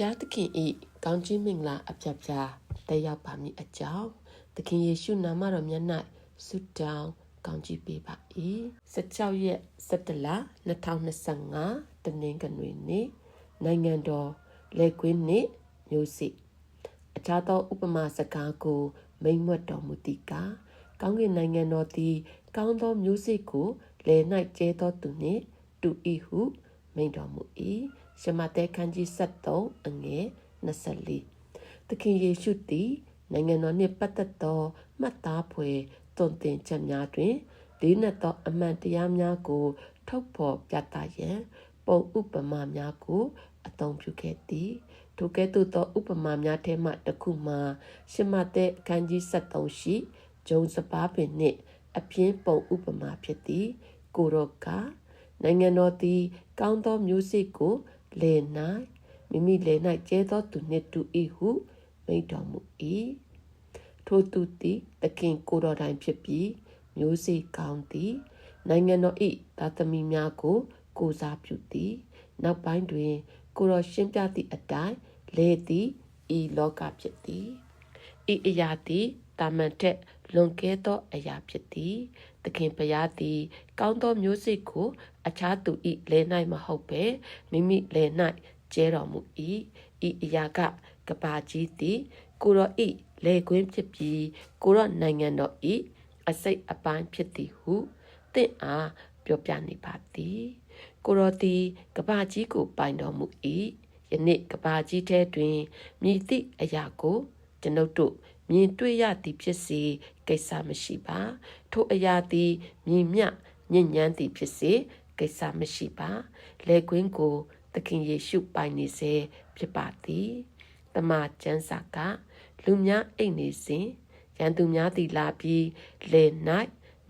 ဖျားသခင်ဤကောင်းကြီးမင်္ဂလာအပြတ်ပြားတက်ရောက်ပါမည်အကြောင်းသခင်ယေရှုနာမတော်မြတ်၌ဆုတောင်းကောင်းကြီးပေးပါ၏16ရက်17လ2025တနင်္ဂနွေနေ့နိုင်ငံတော်လက်ကွင်းနှင့်မျိုးစစ်အခြားသောဥပမာစကားကိုမိမ့်မွတ်တော်မူသည်ကားကောင်းကင်နိုင်ငံတော်သည် ကောင်းသောမျိုးစစ်ကိုလယ်၌ကျဲသောသူနှင့်တူ၏ဟုမိန့်တော်မူ၏ ရှမတဲခန်းကြီး73အငယ်24သခင်ယေရှုသည်နိုင်ငံတော်နှင့်ပတ်သက်သောမှတ်သားဖွယ်တုံတင်ချက်များတွင်လေးနက်သောအမှန်တရားများကို ထုတ်ဖော်ပြသရန်ပုံဥပမာများကိုအသုံးပြုခဲ့သည်ထိုကဲ့သို့သောဥပမာများထဲမှတစ်ခုမှာရှမတဲ့အခန်းကြီး73ရှိဂျုံစပါးပင်နှင့်အပြင်းပုံဥပမာဖြစ်သည်ကိုရောကနိုင်ငံတော်သည် ကောင်းသောမျိုးစေ့ကို လေ၌မိမိလေ၌ကျဲသောသူနှင့်တူ၏ဟုမိန့်တော်မူ၏ထိုသူသည်သခင်ကိုတော်တိုင်ဖြစ်ပြီးမျိုးစေ့ကောင်းသည်နိုင်ငံတော်၏သာသမီများကို ကိုစားပြုသည်နောက်ပိုင်းတွင် ကိုတော်ရှင်းပြသည့်အတိုင်းလေသည်ဤလောကဖြစ်သည်ဤအရာသည်တာမန်ထက်လွန်ကဲသောအရာဖြစ်သည်သ ခင်ဘုရားသည် ကောင်းသောမျိုးစေ့ကိုအခြားသူ၏လဲ၌မဟုတ်ဘဲမိမိလဲ၌ကျဲတော်မူ၏ဤအရာကကပါကြီးသည်ကိုရောဤလေကွင်းဖြစ်ပြီးကိုရောနိုင်ငံတော်ဤအစိတ်အပိုင်းဖြစ်သည်ဟုတင့်အားပြောပြနေပါသည်ကိုရောသည်ကပါကြီးကိုပိုင်တော်မူ၏ယနေ့ကပါကြီးထဲတွင်မြည်သည့်အရာကို ကျွန်ုပ်တို့မြင်တွေ့ရသည်ဖြစ်စေကိစ္စမရှိပါထိုအရာသည်မြင်မြညဉ့်ညမ်းသည်ဖြစ်စေကိစ္စမရှိပါလေကွင်းကိုသခင်ယေရှုပိုင်နေစေဖြစ်ပါသည်တမန်ကျမ်းစာကလူများအိတ်နေစဉ်ရန်သူများသည်လာပြီးလေ၌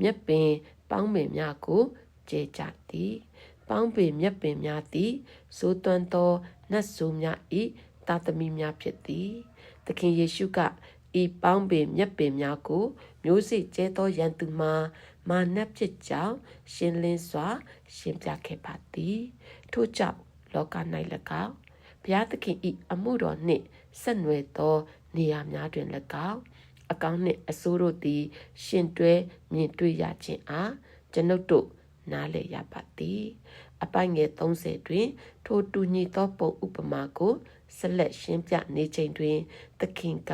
မြက်ပင်ပေါင်းပင်များကိုကျေကြသည်ပေါင်းပင်မြက်ပင်များသည်စိုးသွမ်းသောနတ်ဆိုးများဤတာသမီများဖြစ်သည် သခင်ယေရှုကဤပေါင်းပင်မြက်ပင်များကို မျိုးစေ့ကျဲသောရန်သူမှာမာနဖြစ်ကြောင်းရှင်းလင်းစွာ ရှင်းပြခဲ့ပါသည်ထို့ကြောင့်လောက၌၎င်းဘုရားသခင်ဤအမှုတော်နှင့်ဆက်နွယ်သော နေရာများတွင်၎င်းအကောင်းနှင့်အဆိုးတို့သည် ရှင်တွဲမြင်တွေ့ရခြင်းအားကျွန်ုပ်တို့နားလည်ရပါသည် အပိုင်ငယ်30တွင် ထိုတူညီသောပုံဥပမာကို ဆက်လက်ရှင်းပြနေချိန်တွင်သခင်က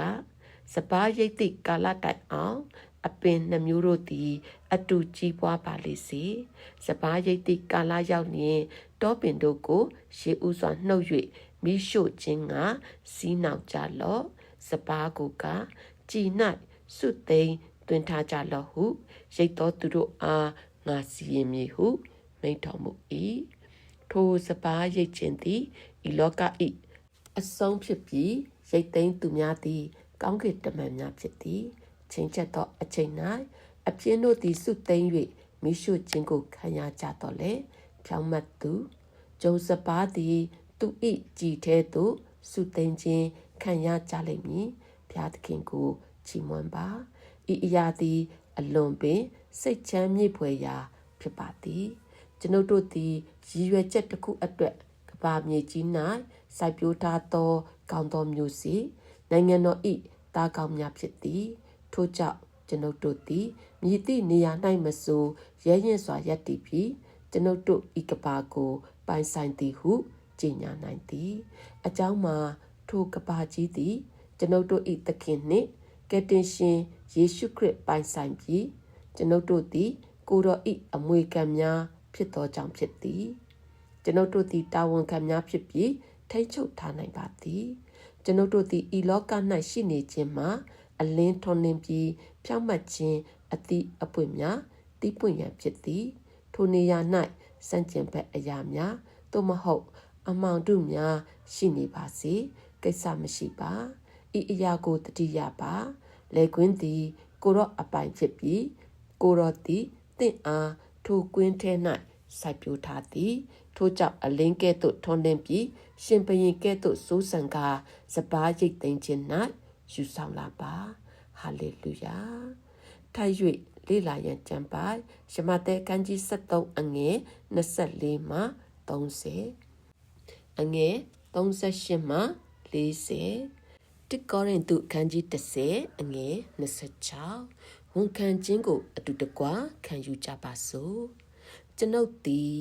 စပားရိတ်တိကာလတိုင်အောင်အပင်နှမျိုးတို့သည် အတူကြီးပွားပါလေစေစပားရိတ်တိကာလရောက်လျင်တောပင်တို့ကိုရှေးဥစွာနှုတ်၍မိရှို့ခြင်းကစီးနှောင်ကြလော့စပားကိုကကြည်၌စွတ်သိမ်းတွင်ထားကြလော့ဟုရိတ်တော်သူတို့အားငါစီရင်မည်ဟုမိန့်တော်မူ၏ထိုစပားရိတ်ခြင်းသည်ဤလောကဤ အဆုံးဖြစ်ပြီးရိတ်သိမ်းသူများသည် ကောင်းကင်တမန်များဖြစ်သည်ချိန်ချက်သောအချိန်၌အပြင်းတို့သည်စွတ်သိမ်း၍မိရှုခြင်းကိုခံရကြတော့လေဖြောင်းမတ်သူဂျုံစပါးသည် သူဤကြည်သေးသို့စွတ်သိမ်းခြင်းခံရကြလိမ့်မည်ဘုရားသခင်ကိုချီးမွမ်းပါဤအရာသည် အလွန်ပင် စိတ်ချမ်းမြေ့ဖွယ်ရာ ဖြစ်ပါသည်ကျွန်ုပ်တို့သည်ရည်ရွယ်ချက်တစ်ခုအတွက်က ဘာမြေကြီး၌စိုက်ပျိုးထားသောကောင်းသောမျိုးစီနိုင်ငံတော်ဤတာကောင်းများဖြစ်သည်ထို့ကြောင့်ကျွန်ုပ်တို့သည်မြည်သည့်နေရာ၌မဆိုရဲရင်စွာယက်တည်ပြီးကျွန်ုပ်တို့ဤကဘာကို ပိုင်ဆိုင်သည်ဟုကြေညာနိုင်သည်အကြောင်းမှာထိုကဘာကြီးသည်ကျွန်ုပ်တို့ဤသခင်နှင့်ကယ်တင်ရှင်ယေရှုခရစ်ပိုင်ဆိုင်ပြီးကျွန်ုပ်တို့သည်ကိုတော်ဤအမွေခံများဖြစ်သောကြောင့်ဖြစ်သည် ကျွန်ုပ်တို့သည်တာဝန်ခံများဖြစ်ပြီးထိတ်ချုပ်ထားနိုင်ပါသည်ကျွန်ုပ်တို့သည်ဤလောက၌ရှိနေခြင်းမှာအလင်းထွန်းလင်းပြီးဖြောင့်မတ်ခြင်းအသည့်အပွင့်များတိပွင့်ရန်ဖြစ်သည်ထိုနေရာ၌စန့်ကျင်ဘက်အရာများသို့မဟုတ် အမောင်တုများရှိနေပါစေကိစ္စမရှိပါဤအရာကိုတတိယပါလေကွင်းသည် ကိုရော့အပိုင်ဖြစ်ပြီးကိုရော့သည်တင့်အားထိုကွင်းထဲ၌စိုက်ပျိုးထားသည် ထို့ကြောင့်အလင်းကဲ့သို့ထွန်းလင်းပြီးရှင်ဘရင်ကဲ့သို့စိုးစံကားစပားရိတ်သိမ်းခြင်း၌ယူဆောင်လာပါဟာလေလုယာထိုက်၍လေ့လာရန်ကြံပါရှမတဲကန်းကြီး73အငယ်24မှ30အငယ်38မှ40တစ်ကောရင်သူခန်းကြီး30အငယ်26ဝန်ခံခြင်းကိုအတူတကွခံယူကြပါစို့ကျွန်ုပ်သည်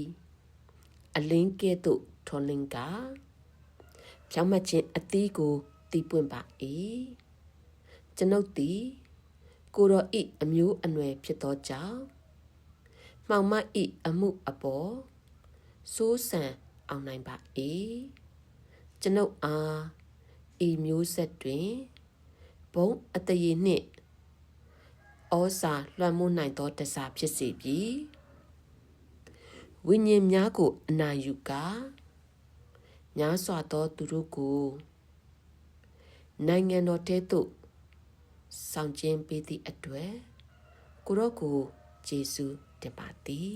အလင်းကဲ့သို့ထောလင်းကဖြောင်းမတ်ခြင်းအသီးကိုတီးပွင့်ပါ၏ကျွန်ုပ်သည်ကိုတော်ဤအမျိုးအနွယ်ဖြစ်သောကြောင့်မှောင်မဤအမှုအပေါ်စိုးစံအောင်နိုင်ပါ၏ကျွန်ုပ်အားဤမျိုးဆက်တွင်ဘုံအတရေနှင့်ဩစာလွှမ်းမိုးနိုင်သောတစားဖြစ်စေပြီ ဝိညာဉ်များကိုအနာယူကာများစွာသောသူတို့ကိုနိုင်ငံတော်တဲသို့ဆောင်ကျင်းပေးသည့်အတွက်ကိုရော့ကိုယေရှုတင်ပါသည်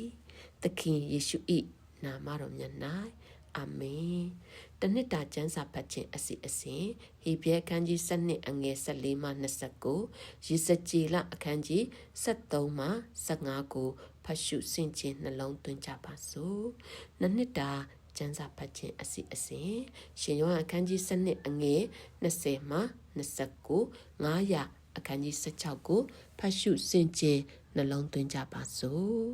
သခင်ယေရှု၏နာမတော်မြတ်၌အာမင် တနှစ်တာကျမ်းစာဖတ်ခြင်းအစီအစဉ်ဟေဘရဲအခန်းကြီး7အငယ်14မှ29ရေစကြည်လအခန်းကြီး73မှ15ကိုဖတ်ရှုဆင်ခြင်နှလုံးသွင်းကြပါစို့နှစ်နှစ်တာကျမ်းစာဖတ်ခြင်းအစီအစဉ်ရှင်ယောဟန်အခန်းကြီး7အငယ်20မှ29 900အခန်းကြီး16ကိုဖတ်ရှုဆင်ခြင်နှလုံးသွင်းကြပါစို့